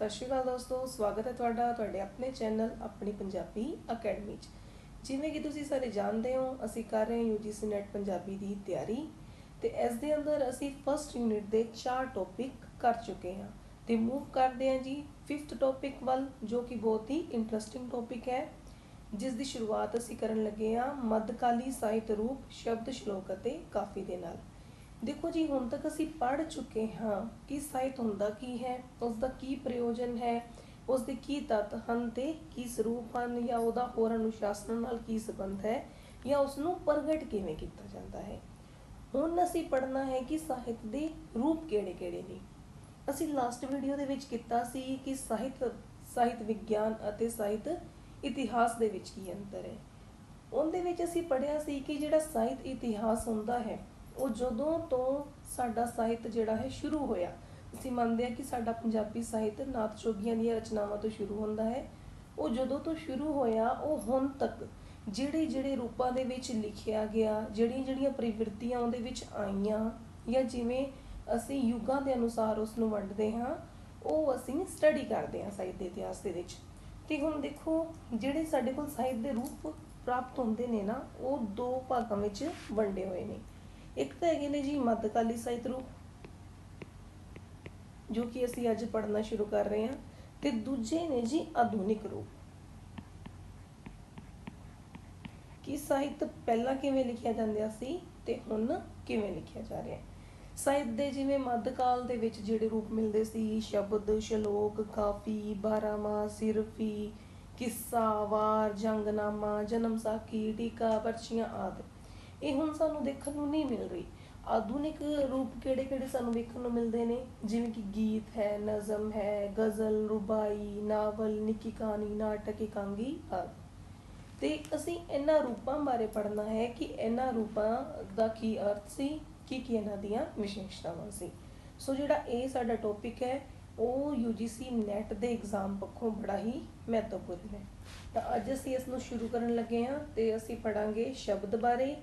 ਸਤਿ ਸ਼੍ਰੀ ਅਕਾਲ ਦੋਸਤੋ, ਸਵਾਗਤ ਹੈ ਤੁਹਾਡਾ ਤੁਹਾਡੇ ਆਪਣੇ ਚੈਨਲ ਆਪਣੀ ਪੰਜਾਬੀ ਅਕੈਡਮੀ 'ਚ। ਜਿਵੇਂ ਕਿ ਤੁਸੀਂ ਸਾਰੇ ਜਾਣਦੇ ਹੋ, ਅਸੀਂ ਕਰ ਰਹੇ ਹਾਂ UGC ਨੈਟ ਪੰਜਾਬੀ ਦੀ ਤਿਆਰੀ ਤੇ ਇਸ ਦੇ ਅੰਦਰ ਅਸੀਂ ਫਰਸਟ ਯੂਨਿਟ ਦੇ ਚਾਰ ਟੌਪਿਕ ਕਰ ਚੁੱਕੇ ਹਾਂ। ਤੇ ਮੂਵ ਕਰਦੇ ਹਾਂ ਜੀ ਫਿਫਥ ਟੌਪਿਕ ਵੱਲ, ਜੋ ਕਿ ਬਹੁਤ ਹੀ ਇੰਟਰਸਟਿੰਗ ਟੌਪਿਕ ਹੈ, ਜਿਸ ਦੀ ਸ਼ੁਰੂਆਤ ਅਸੀਂ ਕਰਨ ਲੱਗੇ ਹਾਂ ਮੱਧਕਾਲੀ ਸਾਹਿਤ ਰੂਪ ਸ਼ਬਦ ਸ਼ਲੋਕ ਅਤੇ ਕਾਫੀ ਦੇ ਨਾਲ। ਦੇਖੋ ਜੀ, ਹੁਣ ਤੱਕ ਅਸੀਂ ਪੜ੍ਹ ਚੁੱਕੇ ਹਾਂ ਕਿ ਸਾਹਿਤ ਹੁੰਦਾ ਕੀ ਹੈ ਉਸ ਦਾ ਕੀ ਪ੍ਰਯੋਜਨ ਹੈ ਉਸ ਦੇ ਕੀ ਤੱਤ ਹਨ ਤੇ ਕੀ ਸਰੂਪ ਹਨ, ਜਾਂ ਉਹਦਾ ਹੋਰ ਅਨੁਸ਼ਾਸਨ ਨਾਲ ਕੀ ਸੰਬੰਧ ਹੈ, ਜਾਂ ਉਸ ਨੂੰ ਪ੍ਰਗਟ ਕਿਵੇਂ ਕੀਤਾ ਜਾਂਦਾ ਹੈ। ਹੁਣ ਅਸੀਂ ਪੜ੍ਹਨਾ ਹੈ ਕਿ ਸਾਹਿਤ ਦੇ ਰੂਪ ਕਿਹੜੇ-ਕਿਹੜੇ ਨੇ। ਅਸੀਂ ਲਾਸਟ ਵੀਡੀਓ ਦੇ ਵਿੱਚ ਕੀਤਾ ਸੀ ਕਿ ਸਾਹਿਤ ਸਾਹਿਤ ਵਿਗਿਆਨ ਅਤੇ ਸਾਹਿਤ ਇਤਿਹਾਸ ਦੇ ਵਿੱਚ ਕੀ ਅੰਤਰ ਹੈ। ਉਹਦੇ ਵਿੱਚ ਅਸੀਂ ਪੜ੍ਹਿਆ ਸੀ ਕਿ ਜਿਹੜਾ ਸਾਹਿਤ ਇਤਿਹਾਸ ਹੁੰਦਾ ਹੈ ਉਹ ਜਦੋਂ ਤੋਂ ਸਾਡਾ ਸਾਹਿਤ ਜਿਹੜਾ ਹੈ ਸ਼ੁਰੂ ਹੋਇਆ, ਅਸੀਂ ਮੰਨਦੇ ਹਾਂ ਕਿ ਸਾਡਾ ਪੰਜਾਬੀ ਸਾਹਿਤ ਨਾਥ ਜੋਗੀਆਂ ਦੀਆਂ ਰਚਨਾਵਾਂ ਤੋਂ ਸ਼ੁਰੂ ਹੁੰਦਾ ਹੈ। ਉਹ ਜਦੋਂ ਤੋਂ ਸ਼ੁਰੂ ਹੋਇਆ, ਉਹ ਹੁਣ ਤੱਕ ਜਿਹੜੇ ਜਿਹੜੇ ਰੂਪਾਂ ਦੇ ਵਿੱਚ ਲਿਖਿਆ ਗਿਆ, ਜਿਹੜੀਆਂ ਜਿਹੜੀਆਂ ਪ੍ਰਵਿਰਤੀਆਂ ਉਹਦੇ ਵਿੱਚ ਆਈਆਂ, ਜਾਂ ਜਿਵੇਂ ਅਸੀਂ ਯੁੱਗਾਂ ਦੇ ਅਨੁਸਾਰ ਉਸ ਨੂੰ ਵੰਡਦੇ ਹਾਂ, ਉਹ ਅਸੀਂ ਸਟੱਡੀ ਕਰਦੇ ਹਾਂ ਸਾਹਿਤ ਦੇ ਇਤਿਹਾਸ ਦੇ ਵਿੱਚ। ਤੇ ਹੁਣ ਦੇਖੋ, ਜਿਹੜੇ ਸਾਡੇ ਕੋਲ ਸਾਹਿਤ ਦੇ ਰੂਪ ਪ੍ਰਾਪਤ ਹੁੰਦੇ ਨੇ ਨਾ, ਉਹ ਦੋ ਭਾਗਾਂ ਵਿੱਚ ਵੰਡੇ ਹੋਏ ਨੇ। ਇੱਕ ਤਾਂ ਹੈਗੇ ਨੇ ਜੀ ਮੱਧਕਾਲੀ ਸਾਹਿਤ ਰੂਪ, ਜੋ ਕਿ ਅਸੀਂ ਅੱਜ ਪੜ੍ਹਨਾ ਸ਼ੁਰੂ ਕਰ ਰਹੇ ਹਾਂ, ਤੇ ਦੂਜੇ ਨੇ ਜੀ ਆਧੁਨਿਕ ਰੂਪ। ਕਿ ਸਾਹਿਤ ਪਹਿਲਾਂ ਕਿਵੇਂ ਲਿਖਿਆ ਜਾਂਦਾ ਸੀ ਤੇ ਹੁਣ ਕਿਵੇਂ ਲਿਖਿਆ ਜਾ ਰਿਹਾ ਹੈ? ਸਾਹਿਤ ਦੇ ਜਿਵੇਂ ਮੱਧਕਾਲ ਦੇ ਵਿੱਚ ਜਿਹੜੇ ਰੂਪ ਮਿਲਦੇ ਸੀ, ਸ਼ਬਦ, ਸ਼ਲੋਕ, ਕਾਫੀ ਬਾਰਾਮਾ ਸਿਰਫੀ, ਕਿੱਸਾ, ਵਾਰ, ਜੰਗਨਾਮਾ, ਜਨਮ ਸਾਖੀ, ਟੀਕਾ, ਪਰਚੀਆਂ ਆਦਿ। ਇਹ ਹੁਣ ਸਾਨੂੰ ਦੇਖਣ ਨੂੰ ਨਹੀਂ ਮਿਲ ਰਹੀ। ਆਧੁਨਿਕ ਰੂਪ ਕਿਹੜੇ-ਕਿਹੜੇ ਸਾਨੂੰ ਵੇਖਣ ਨੂੰ ਮਿਲਦੇ ਨੇ? ਜਿਵੇਂ ਕਿ ਗੀਤ ਹੈ, ਨਜ਼ਮ ਹੈ, ਗਜ਼ਲ, ਰੁਬਾਈ, ਨਾਵਲ, ਨਿੱਕੀ ਕਹਾਣੀ, ਨਾਟਕ, ਇਕਾਂਗੀ ਆਦਿ ਤੇ ਅਸੀਂ ਇਹਨਾਂ ਰੂਪਾਂ ਬਾਰੇ ਪੜ੍ਹਨਾ ਹੈ ਕਿ ਇਹਨਾਂ ਰੂਪਾਂ ਦਾ ਕੀ ਅਰਥ ਸੀ, ਕੀ ਕੀ ਇਹਨਾਂ ਦੀਆਂ ਵਿਸ਼ੇਸ਼ਤਾਵਾਂ ਸੀ। ਸੋ ਜਿਹੜਾ ਇਹ ਸਾਡਾ ਟੌਪਿਕ ਹੈ, ਉਹ UGC ਨੈਟ ਦੇ ਐਗਜ਼ਾਮ ਪੱਖੋਂ ਬੜਾ ਹੀ ਮਹੱਤਵਪੂਰਨ ਹੈ। ਤਾਂ ਅੱਜ ਅਸੀਂ ਇਸ ਨੂੰ ਸ਼ੁਰੂ ਕਰਨ ਲੱਗੇ ਹਾਂ ਤੇ ਅਸੀਂ ਪੜਾਂਗੇ ਸ਼ਬਦ ਬਾਰੇ।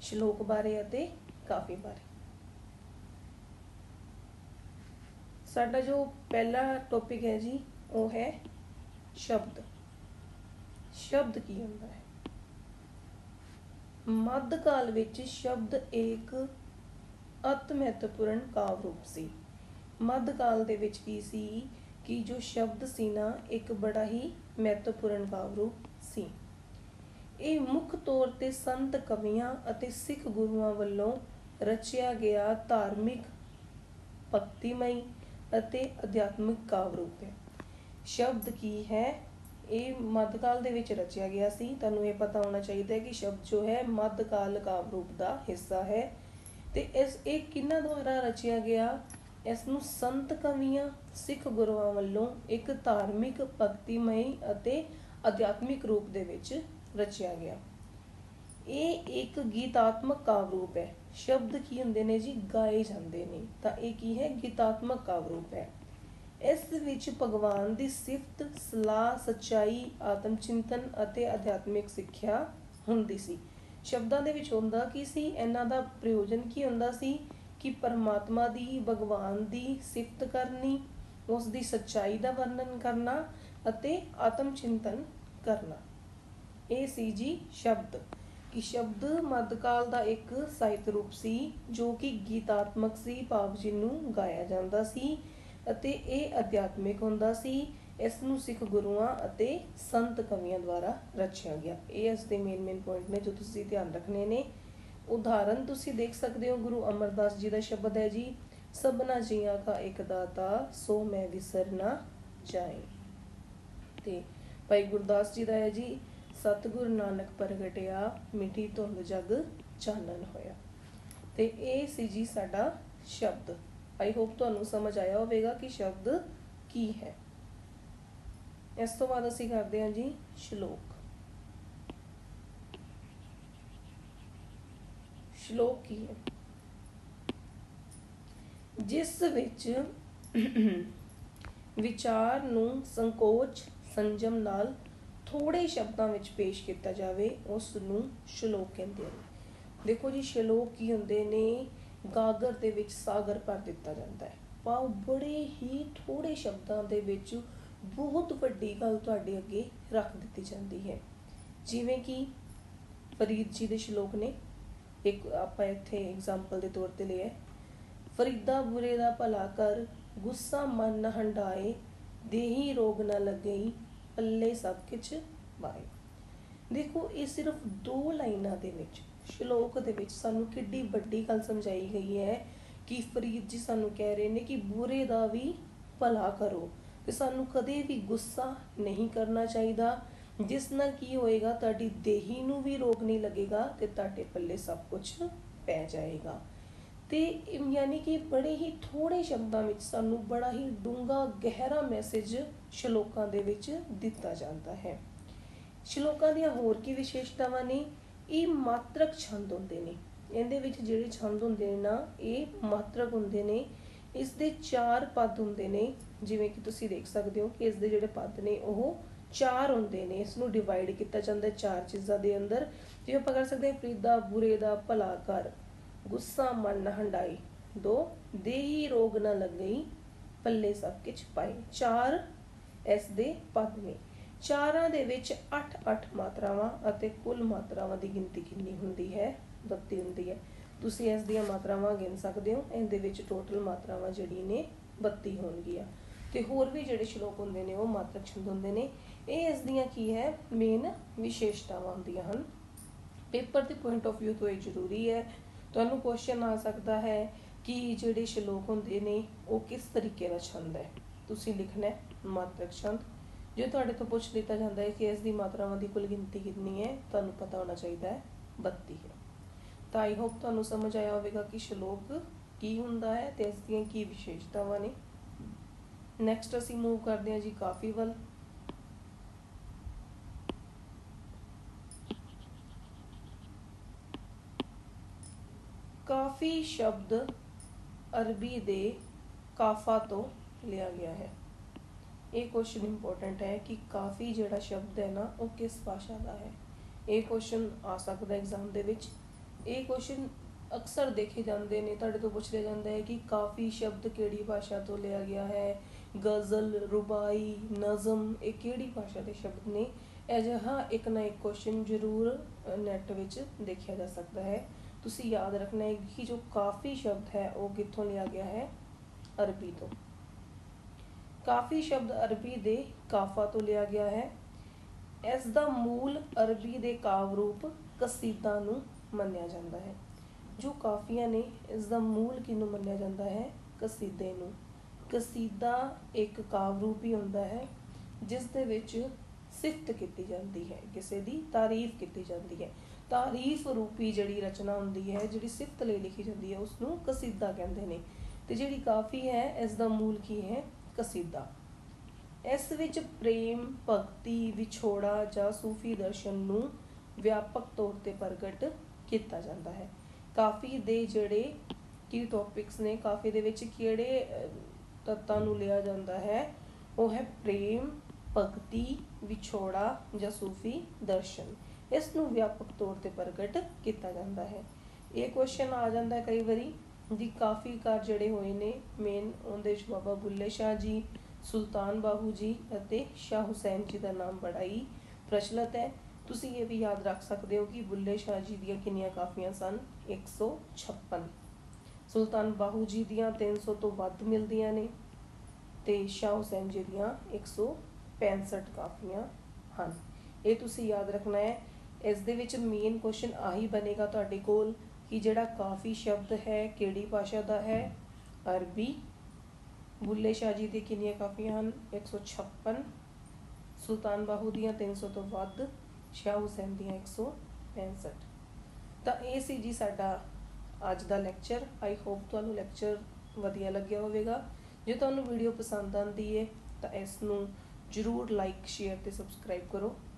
ਸ਼ਲੋਕ ਬਾਰੇ ਅਤੇ ਕਾਫੀ ਬਾਰੇ। ਸਾਡਾ ਜੋ ਪਹਿਲਾ ਟੌਪਿਕ ਹੈ ਜੀ, ਉਹ ਹੈ ਸ਼ਬਦ। ਸ਼ਬਦ ਕੀ ਹੁੰਦਾ ਹੈ? ਮੱਧ ਕਾਲ ਵਿੱਚ ਸ਼ਬਦ ਇੱਕ ਅਤ ਮਹੱਤਵਪੂਰਨ ਕਾਵ ਰੂਪ ਸੀ। ਮੱਧ ਕਾਲ ਦੇ ਵਿੱਚ ਕੀ ਸੀ ਕਿ ਜੋ ਸ਼ਬਦ ਸੀ ਨਾ, ਇੱਕ ਬੜਾ ਹੀ ਮਹੱਤਵਪੂਰਨ ਕਾਵ ਰੂਪ ਇਹ ਮੁੱਖ ਤੌਰ ਤੇ ਸੰਤ ਕਵੀਆਂ ਅਤੇ ਸਿੱਖ ਗੁਰੂਆਂ ਵੱਲੋਂ ਰਚਿਆ ਗਿਆ ਧਾਰਮਿਕ, ਭਗਤੀਮਈ ਅਤੇ ਅਧਿਆਤਮਿਕ ਕਾਵ ਰੂਪ ਹੈ। ਸ਼ਬਦ ਕੀ ਹੈ? ਇਹ ਮੱਧਕਾਲ ਦੇ ਵਿੱਚ ਰਚਿਆ ਗਿਆ ਸੀ। ਤੁਹਾਨੂੰ ਇਹ ਪਤਾ ਹੋਣਾ ਚਾਹੀਦਾ ਹੈ ਕਿ ਸ਼ਬਦ ਜੋ ਹੈ ਮੱਧਕਾਲ ਕਾਵ ਰੂਪ ਦਾ ਹਿੱਸਾ ਹੈ। ਤੇ ਇਸ, ਇਹ ਕਿੰਨਾ ਦੁਆਰਾ ਰਚਿਆ ਗਿਆ? ਇਸ ਨੂੰ ਸੰਤ ਕਵੀਆਂ, ਸਿੱਖ ਗੁਰੂਆਂ ਵੱਲੋਂ ਇੱਕ ਧਾਰਮਿਕ, ਭਗਤੀਮਈ ਅਤੇ ਅਧਿਆਤਮਿਕ ਰੂਪ ਦੇ ਵਿੱਚ ਰਚਿਆ ਗਿਆ। ਇਹ ਇੱਕ ਗੀਤਾਤਮਕ ਕਾਵ ਰੂਪ ਹੈ। ਸ਼ਬਦ ਕੀ ਹੁੰਦੇ ਨੇ ਜੀ? ਗਾਏ ਜਾਂਦੇ ਨੇ। ਤਾਂ ਇਹ ਕੀ ਹੈ? ਗੀਤਾਤਮਕ ਕਾਵ ਰੂਪ ਹੈ। ਇਸ ਵਿੱਚ ਭਗਵਾਨ ਦੀ ਸਿਫਤ, ਸਲਾਹ, ਸਚਾਈ, ਆਤਮ ਚਿੰਤਨ ਅਤੇ ਅਧਿਆਤਮਿਕ ਸਿੱਖਿਆ ਹੁੰਦੀ ਸੀ। ਸ਼ਬਦਾਂ ਦੇ ਵਿੱਚ ਹੁੰਦਾ ਕੀ ਸੀ? ਇਹਨਾਂ ਦਾ ਪ੍ਰਯੋਜਨ ਕੀ ਹੁੰਦਾ ਸੀ? ਕਿ ਪਰਮਾਤਮਾ ਦੀ, ਭਗਵਾਨ ਦੀ ਸਿਫਤ ਕਰਨੀ ਉਸ ਦੀ ਸਚਾਈ ਦਾ ਵਰਣਨ ਕਰਨਾ ਅਤੇ ਆਤਮ ਚਿੰਤਨ ਕਰਨਾ। ਇਹ ਸੀ ਜੀ ਸ਼ਬਦ, ਕਿ ਸ਼ਬਦ ਮੱਧਕਾਲ ਦਾ ਇੱਕ ਸਾਹਿਤ ਰੂਪ ਸੀ, ਜੋ ਕਿ ਗੀਤਾਤਮਕ ਸੀ, ਭਾਵ ਜਿਹਨੂੰ ਗਾਇਆ ਜਾਂਦਾ ਸੀ ਅਤੇ ਇਹ ਅਧਿਆਤਮਿਕ ਹੁੰਦਾ ਸੀ। ਇਸ ਨੂੰ ਸਿੱਖ ਗੁਰੂਆਂ ਅਤੇ ਸੰਤ ਕਵੀਆਂ ਦੁਆਰਾ ਰਚਿਆ ਗਿਆ। ਇਹ ਇਸ ਦੇ ਮੇਨ ਮੇਨ ਪੁਆਇੰਟ ਨੇ ਜੋ ਤੁਸੀਂ ਧਿਆਨ ਰੱਖਣੇ ਨੇ। ਉਦਾਹਰਨ, ਤੁਸੀਂ ਦੇਖ ਸਕਦੇ ਹੋ ਗੁਰੂ ਅਮਰਦਾਸ ਜੀ ਦਾ ਸ਼ਬਦ ਹੈ ਜੀ, ਸਭਨਾ ਜੀਆਂ ਕਾ ਇੱਕ ਦਾਤਾ, ਸੋ ਮੈਂ ਵਿਸਰ ਨਾ ਜਾਏ। ਤੇ ਭਾਈ ਗੁਰਦਾਸ ਜੀ ਦਾ ਹੈ ਜੀ ਸਤਿਗੁਰ ਨਾਨਕ ਪ੍ਰਗਟਿਆ ਮਿੱਟੀ ਧੁੰਦ ਜਗ ਚਾਨਣ ਹੋਇਆ। ਤੇ ਇਹ ਸੀ ਜੀ ਸਾਡਾ ਸ਼ਬਦ। ਆਈ ਹੋਪ ਤੁਹਾਨੂੰ ਸਮਝ ਆਇਆ ਹੋਵੇਗਾ ਕਿ ਸ਼ਬਦ ਕੀ ਹੈ। ਇਸ ਤੋਂ ਬਾਅਦ ਅਸੀਂ ਕਰਦੇ ਹਾਂ ਜੀ ਸ਼ਲੋਕ। ਸ਼ਲੋਕ ਕੀ ਹੈ? ਜਿਸ ਵਿੱਚ ਵਿਚਾਰ ਨੂੰ ਸੰਕੋਚ, ਸੰਜਮ ਨਾਲ ਥੋੜੇ ਸ਼ਬਦਾਂ ਵਿੱਚ ਪੇਸ਼ ਕੀਤਾ ਜਾਵੇ, ਉਸ ਨੂੰ ਸ਼ਲੋਕ ਕਹਿੰਦੇ ਹਨ। ਦੇਖੋ ਜੀ, ਸ਼ਲੋਕ ਕੀ ਹੁੰਦੇ ਨੇ? ਗਾਗਰ ਦੇ ਵਿੱਚ ਸਾਗਰ ਭਰ ਦਿੱਤਾ ਜਾਂਦਾ ਹੈ। ਆਪਾਂ ਬੜੇ ਹੀ ਥੋੜੇ ਸ਼ਬਦਾਂ ਦੇ ਵਿੱਚ ਬਹੁਤ ਵੱਡੀ ਗੱਲ ਤੁਹਾਡੇ ਅੱਗੇ ਰੱਖ ਦਿੱਤੀ ਜਾਂਦੀ ਹੈ। ਜਿਵੇਂ ਕਿ ਫਰੀਦ ਜੀ ਦੇ ਸ਼ਲੋਕ ਨੇ, ਇੱਕ ਆਪਾਂ ਇੱਥੇ ਐਗਜ਼ਾਮਪਲ ਦੇ ਤੌਰ ਤੇ ਲਿਆ ਫਰੀਦਾ ਬੁਰੇ ਦਾ ਭਲਾ ਕਰ, ਗੁੱਸਾ ਮਨ ਨਾ ਹੰਡਾਏ ਦੇਹੀ ਰੋਗ ਨਾ ਲੱਗਈ ਪੱਲੇ ਸਭ ਕਿਛ ਬਾਏ ਦੇਖੋ, ਇਹ ਸਿਰਫ ਦੋ ਲਾਈਨਾਂ ਦੇ ਵਿੱਚ, ਸ਼ਲੋਕ ਦੇ ਵਿੱਚ ਸਾਨੂੰ ਕਿੱਡੀ ਵੱਡੀ ਗੱਲ ਸਮਝਾਈ ਗਈ ਹੈ ਕਿ ਫਰੀਦ ਜੀ ਸਾਨੂੰ ਕਹਿ ਰਹੇ ਨੇ ਕਿ ਬੁਰੇ ਦਾ ਵੀ ਭਲਾ ਕਰੋ ਤੇ ਸਾਨੂੰ ਕਦੇ ਵੀ ਗੁੱਸਾ ਨਹੀਂ ਕਰਨਾ ਚਾਹੀਦਾ। ਜਿਸ ਨਾਲ ਕੀ ਹੋਏਗਾ, ਤੁਹਾਡੀ ਦੇਹੀ ਨੂੰ ਵੀ ਰੋਗ ਨਹੀਂ ਲੱਗੇਗਾ ਤੇ ਤੁਹਾਡੇ ਪੱਲੇ ਸਭ ਕੁਝ ਪੈ ਜਾਏਗਾ। ਤੇ ਯਾਨੀ ਕਿ ਬੜੇ ਹੀ ਥੋੜੇ ਸ਼ਬਦਾਂ ਵਿੱਚ ਸਾਨੂੰ ਬੜਾ ਹੀ ਡੂੰਘਾ, ਗਹਿਰਾ ਮੈਸੇਜ ਸ਼ਲੋਕਾਂ ਦੇ ਵਿੱਚ ਦਿੱਤਾ ਜਾਂਦਾ ਹੈ। ਸ਼ਲੋਕਾਂ ਦੀਆਂ ਹੋਰ ਕੀ ਵਿਸ਼ੇਸ਼ਤਾਵਾਂ ਨੇ? ਇਹ ਮਾਤਰਕ ਛੰਦ ਹੁੰਦੇ ਨੇ। ਇਹਦੇ ਵਿੱਚ ਜਿਹੜੇ ਛੰਦ ਹੁੰਦੇ ਨੇ ਨਾ, ਇਹ ਮਾਤਰਕ ਹੁੰਦੇ ਨੇ। ਇਸ ਦੇ ਚਾਰ ਪਦ ਹੁੰਦੇ ਨੇ। ਜਿਵੇਂ ਕਿ ਤੁਸੀਂ ਦੇਖ ਸਕਦੇ ਹੋ ਕਿ ਇਸ ਦੇ ਜਿਹੜੇ ਪਦ ਨੇ, ਉਹ ਚਾਰ ਹੁੰਦੇ ਨੇ। ਇਸ ਨੂੰ ਡਿਵਾਈਡ ਕੀਤਾ ਜਾਂਦਾ ਚਾਰ ਚੀਜ਼ਾਂ ਦੇ ਅੰਦਰ। ਜਿਵੇਂ ਆਪਾਂ ਕਰ ਸਕਦੇ ਹਾਂ ਫਰੀਦਾ ਬੁਰੇ ਦਾ, ਭਲਾ ਕਰ ਗੁੱਸਾ, ਮਨ ਨ ਹੰਡਾਈ। ਦੋ, ਦੇਹੀ ਰੋਗ ਨ ਲੱਗਈ, ਪੱਲੇ ਸਭ ਕਿਛ ਪਾਈ ਚਾਰ, ਇਸ ਦੇ ਪਦ ਨੇ। ਚਾਰਾਂ ਦੇ ਵਿੱਚ 8-8 ਮਾਤਰਾਵਾਂ ਅਤੇ ਕੁੱਲ ਮਾਤਰਾਵਾਂ ਦੀ ਗਿਣਤੀ ਕਿੰਨੀ ਹੁੰਦੀ ਹੈ? 32 ਹੁੰਦੀ ਹੈ। ਤੁਸੀਂ ਇਸ ਦੀਆਂ ਮਾਤਰਾਵਾਂ ਗਿਣ ਸਕਦੇ ਹੋ। ਇਹਦੇ ਵਿੱਚ ਟੋਟਲ ਮਾਤਰਾਵਾਂ ਜਿਹੜੀ ਨੇ 32 ਹੋਣਗੀਆਂ। ਤੇ ਹੋਰ ਵੀ ਜਿਹੜੇ ਸ਼ਲੋਕ ਹੁੰਦੇ ਨੇ, ਉਹ ਮਾਤਰਕ ਛੰਦ ਹੁੰਦੇ ਨੇ। ਇਹ ਇਸ ਦੀਆਂ ਕੀ ਹੈ? ਮੇਨ ਵਿਸ਼ੇਸ਼ਤਾਵਾਂ ਹੁੰਦੀਆਂ ਹਨ। ਪੇਪਰ ਦੇ ਪੁਆਇੰਟ ਆਫ View ਤੋਂ ਇਹ ਜ਼ਰੂਰੀ ਹੈ ਤੁਹਾਨੂੰ ਕੁਐਸਚਨ ਆ ਸਕਦਾ ਹੈ ਕਿ ਜਿਹੜੇ ਸ਼ਲੋਕ ਹੁੰਦੇ ਨੇ, ਉਹ ਕਿਸ ਤਰੀਕੇ ਦਾ ਛੰਦ ਹੈ। ਤੁਸੀਂ ਲਿਖਣਾ ਹੈ, ਮਾਤਰਕ ਛੰਦ। ਜੇ ਤੁਹਾਡੇ ਤੋਂ ਪੁੱਛ ਲਿੱਤਾ ਜਾਂਦਾ ਹੈ ਕਿ ਇਸ ਦੀ ਮਾਤਰਾਵਾਂ ਦੀ ਕੁੱਲ ਗਿਣਤੀ ਕਿੰਨੀ ਹੈ, ਤੁਹਾਨੂੰ ਪਤਾ ਹੋਣਾ ਚਾਹੀਦਾ ਹੈ 32 ਹੈ। ਤਾਂ ਆਈ ਹੋਪ ਤੁਹਾਨੂੰ ਸਮਝ ਆਇਆ ਹੋਵੇਗਾ ਕਿ ਸ਼ਲੋਕ ਕੀ ਹੁੰਦਾ ਹੈ ਤੇ ਇਸ ਦੀਆਂ ਕੀ ਵਿਸ਼ੇਸ਼ਤਾਵਾਂ ਨੇ। ਨੈਕਸਟ ਅਸੀਂ ਮੂਵ ਕਰਦੇ ਹਾਂ ਜੀ ਕਾਫੀ ਵੱਲ। ਕਾਫੀ ਸ਼ਬਦ ਅਰਬੀ ਦੇ ਕਾਫਾ ਤੋਂ ਲਿਆ ਗਿਆ ਹੈ। ਇਹ ਕੁਐਸਚਨ ਇੰਪੋਰਟੈਂਟ ਹੈ ਕਿ ਕਾਫੀ ਜਿਹੜਾ ਸ਼ਬਦ ਹੈ ਨਾ, ਉਹ ਕਿਸ ਭਾਸ਼ਾ ਦਾ ਹੈ? ਇਹ ਕੁਐਸਚਨ ਆ ਸਕਦਾ ਐਗਜ਼ਾਮ ਦੇ ਵਿੱਚ। ਇਹ ਕੁਐਸਚਨ ਅਕਸਰ ਦੇਖੇ ਜਾਂਦੇ ਨੇ, ਤੁਹਾਡੇ ਤੋਂ ਪੁੱਛਿਆ ਜਾਂਦਾ ਹੈ ਕਿ ਕਾਫੀ ਸ਼ਬਦ ਕਿਹੜੀ ਭਾਸ਼ਾ ਤੋਂ ਲਿਆ ਗਿਆ ਹੈ? ਗਜ਼ਲ, ਰੁਬਾਈ, ਨਜ਼ਮ, ਇਹ ਕਿਹੜੀ ਭਾਸ਼ਾ ਦੇ ਸ਼ਬਦ ਨੇ? ਅਜਿਹਾ ਇੱਕ ਨਾ ਇੱਕ ਕੁਐਸਚਨ ਜ਼ਰੂਰ ਨੈਟ ਵਿੱਚ ਦੇਖਿਆ ਜਾ ਸਕਦਾ ਹੈ। ਤੁਸੀਂ ਯਾਦ ਰੱਖਣਾ ਹੈ ਕਿ ਜੋ ਕਾਫੀ ਸ਼ਬਦ ਹੈ, ਉਹ ਕਿੱਥੋਂ ਲਿਆ ਗਿਆ ਹੈ? ਅਰਬੀ ਤੋਂ। ਕਾਫੀ ਸ਼ਬਦ ਅਰਬੀ ਦੇ ਕਾਫਾ ਤੋਂ ਲਿਆ ਗਿਆ ਹੈ। ਇਸ ਦਾ ਮੂਲ ਅਰਬੀ ਦੇ ਕਾਵ ਰੂਪ ਕਸੀਦਾ ਨੂੰ ਮੰਨਿਆ ਜਾਂਦਾ ਹੈ। ਜੋ ਕਾਫੀਆਂ ਨੇ, ਇਸ ਦਾ ਮੂਲ ਕਿਨੂੰ ਮੰਨਿਆ ਜਾਂਦਾ ਹੈ? ਕਸੀਦੇ ਨੂੰ। ਕਸੀਦਾ ਇੱਕ ਕਾਵ ਰੂਪ ਹੀ ਹੁੰਦਾ ਹੈ, ਜਿਸ ਦੇ ਵਿੱਚ ਸਿਫਤ ਕੀਤੀ ਜਾਂਦੀ ਹੈ, ਕਿਸੇ ਦੀ ਤਾਰੀਫ ਕੀਤੀ ਜਾਂਦੀ ਹੈ। ਤਾਰੀਫ ਰੂਪੀ ਜਿਹੜੀ ਰਚਨਾ ਹੁੰਦੀ ਹੈ, ਜਿਹੜੀ ਸਿਫਤ ਲਈ ਲਿਖੀ ਜਾਂਦੀ ਹੈ ਉਸ ਨੂੰ ਕਸੀਦਾ ਕਹਿੰਦੇ ਨੇ। ਤੇ ਜਿਹੜੀ ਕਾਫੀ ਹੈ, ਇਸ ਦਾ ਮੂਲ ਕੀ ਹੈ? ਕਸੀਦਾ। ਇਸ ਵਿੱਚ ਪ੍ਰੇਮ, ਭਗਤੀ, ਵਿਛੋੜਾ ਜਾਂ ਸੂਫੀ ਦਰਸ਼ਨ ਨੂੰ ਵਿਆਪਕ ਤੌਰ ਤੇ ਪ੍ਰਗਟ ਕੀਤਾ ਜਾਂਦਾ ਹੈ। ਕਾਫੀ ਦੇ ਜਿਹੜੇ ਕੀ ਟੌਪਿਕਸ ਨੇ, ਕਾਫੀ ਦੇ ਵਿੱਚ ਕਿਹੜੇ ਤੱਤਾਂ ਨੂੰ ਲਿਆ ਜਾਂਦਾ ਹੈ, ਉਹ ਹੈ ਪ੍ਰੇਮ, ਭਗਤੀ, ਵਿਛੋੜਾ ਜਾਂ ਸੂਫੀ ਦਰਸ਼ਨ। ਇਸ ਨੂੰ ਵਿਆਪਕ ਤੌਰ ਤੇ ਪ੍ਰਗਟ ਕੀਤਾ ਜਾਂਦਾ ਹੈ। ਇਹ ਕੁਐਸਚਨ ਆ ਜਾਂਦਾ ਕਈ ਵਾਰੀ ਦੀ ਕਾਫੀ ਕਾਰ ਜਿਹੜੇ ਹੋਏ ਨੇ ਮੇਨ ਉਹਦੇ ਚ ਬਾਬਾ ਬੁੱਲੇ ਸ਼ਾਹ ਜੀ, ਸੁਲਤਾਨ ਬਾਹੂ ਜੀ ਅਤੇ ਸ਼ਾਹ ਹੁਸੈਨ ਜੀ ਦਾ ਨਾਮ ਬੜਾ ਹੀ ਪ੍ਰਚਲਿਤ ਹੈ। ਤੁਸੀਂ ਇਹ ਵੀ ਯਾਦ ਰੱਖ ਸਕਦੇ ਹੋ ਕਿ ਬੁੱਲੇ ਸ਼ਾਹ ਜੀ ਦੀਆਂ ਕਿੰਨੀਆਂ ਕਾਫੀਆਂ ਸਨ? 156 ਸੁਲਤਾਨ ਬਾਹੂ ਜੀ ਦੀਆਂ 300 ਤੋਂ ਵੱਧ ਮਿਲਦੀਆਂ ਨੇ ਤੇ ਸ਼ਾਹ ਹੁਸੈਨ ਜੀ ਦੀਆਂ 165 ਕਾਫੀਆਂ ਹਨ। ਇਹ ਤੁਸੀਂ ਯਾਦ ਰੱਖਣਾ ਹੈ ਇਸ ਦੇ ਵਿੱਚ ਮੇਨ ਕੁਐਸਚਨ ਆਹੀ ਬਣੇਗਾ ਤੁਹਾਡੇ ਕੋਲ ਕਿ ਜਿਹੜਾ ਕਾਫੀ ਸ਼ਬਦ ਹੈ, ਕਿਹੜੀ ਭਾਸ਼ਾ ਦਾ ਹੈ? ਅਰਬੀ। ਬੁੱਲੇ ਸ਼ਾਹ ਜੀ ਦੀ ਕਿੰਨੀਆਂ ਕਾਫੀਆਂ ਹਨ? 156 ਸੁਲਤਾਨ ਬਾਹੂ ਦੀਆਂ 300 ਤੋਂ ਵੱਧ। ਸ਼ਾਹ ਹੁਸੈਨ ਦੀਆਂ 165 ਤਾਂ ਇਹ ਸੀ ਜੀ ਸਾਡਾ ਅੱਜ ਦਾ ਲੈਕਚਰ ਆਈ ਹੋਪ ਤੁਹਾਨੂੰ ਲੈਕਚਰ ਵਧੀਆ ਲੱਗਿਆ ਹੋਵੇਗਾ। ਜੇ ਤੁਹਾਨੂੰ ਵੀਡੀਓ ਪਸੰਦ ਆਂਦੀ ਹੈ ਤਾਂ ਇਸ ਨੂੰ ਜਰੂਰ ਲਾਈਕ ਸ਼ੇਅਰ ਤੇ ਸਬਸਕ੍ਰਾਈਬ ਕਰੋ।